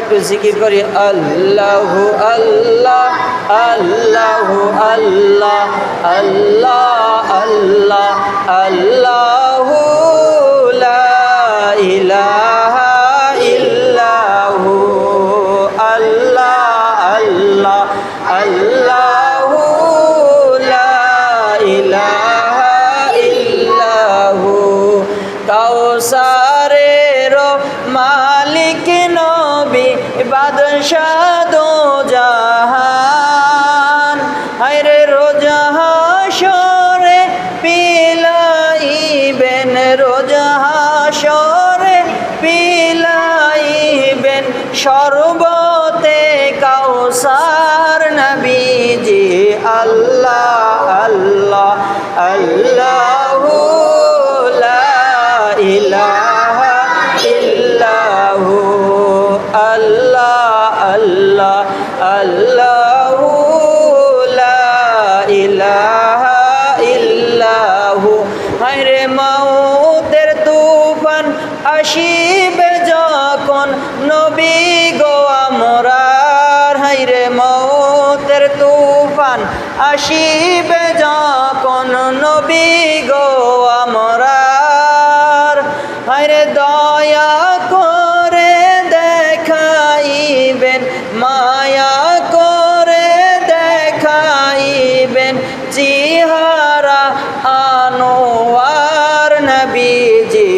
একটু জিকির করি, আল্লাহ আল্লাহ আল্লাহ আল্লাহ আল্লাহ আল্লাহ আল্লাহ লা ইলাহা ইল্লাহু, আল্লাহ আল্লাহ আল্লাহ লা ইলাহা মালিক নবী বাদশাহ দো জাহান। হায়রে রোজাহাসরে পিলাইবেন রোজাহাসরে পিলাইবেন। সর্বতে কাউসার নবীজি, আল্লাহ আল্লাহ আল্লাহ লা ইলাহা নবী গো আমরার, হায়রে মৌতের তুফান আসিবে যখন নবী গো আমরার। হায়রে দয়া করে দেখাইবেন, মায়া করে দেখাইবেন চিহারা আনোয়ার নবীজি।